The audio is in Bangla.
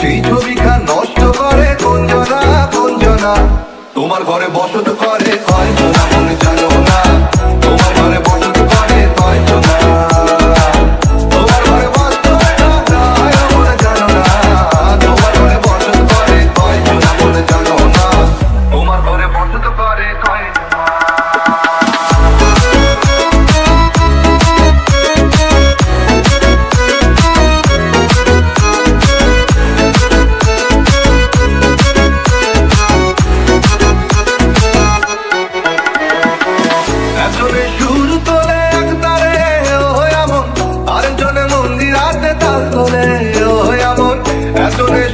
Chito. That's doing it.